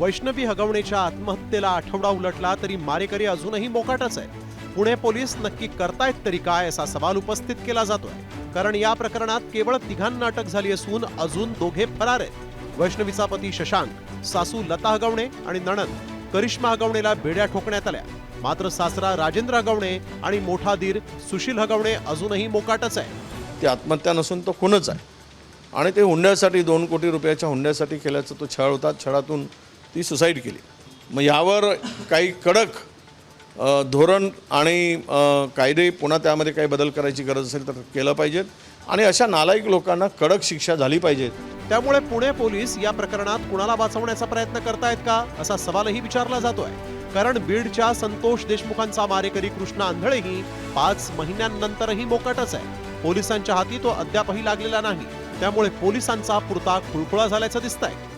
वैष्णवी हगवणेच्या आत्महत्येला आठवडा उलटला तरी मारेकरी अजूनही मोकाटच आहे. पुणे पोलीस नक्की करतायत तरी काय असा सवाल उपस्थित केला जातोय. कारण या प्रकरणात केवळ तिघांना अटक झाली असून अजून दोघे फरार आहेत. वैष्णवीचा पती शशांक सासू लता हगवणे आणि नणंद करिश्मा हगवणेला बेड्या ठोकण्यात आल्या. मात्र सासरा राजेंद्र हगवणे आणि मोठा दीर सुशील हगवणे अजूनही मोकाटच आहे. ती आत्महत्या नसून तो खूनच आहे. आणि ते हुंड्यासाठी दोन कोटी रुपयाच्या हुंड्यासाठी केल्याचा तो छळ होता. छळातून ती सुसाईड केली. मग यावर काही कडक धोरण आणि कायदे पुन्हा त्यामध्ये काही बदल करायची गरज असेल तर केलं पाहिजेत. आणि अशा नालायक लोकांना कडक शिक्षा झाली पाहिजेत. त्यामुळे पुणे पोलीस या प्रकरणात कुणाला वाचवण्याचा प्रयत्न करतायत का असा सवालही विचारला जातोय. कारण बीडच्या संतोष देशमुखांचा मारेकरी कृष्णा आंधळेही पाच महिन्यांनंतरही मोकाटच आहे. पोलिसांच्या हाती तो अद्यापही लागलेला नाही. त्यामुळे पोलिसांचा पुरता खुळखुळा झाल्याचं आहे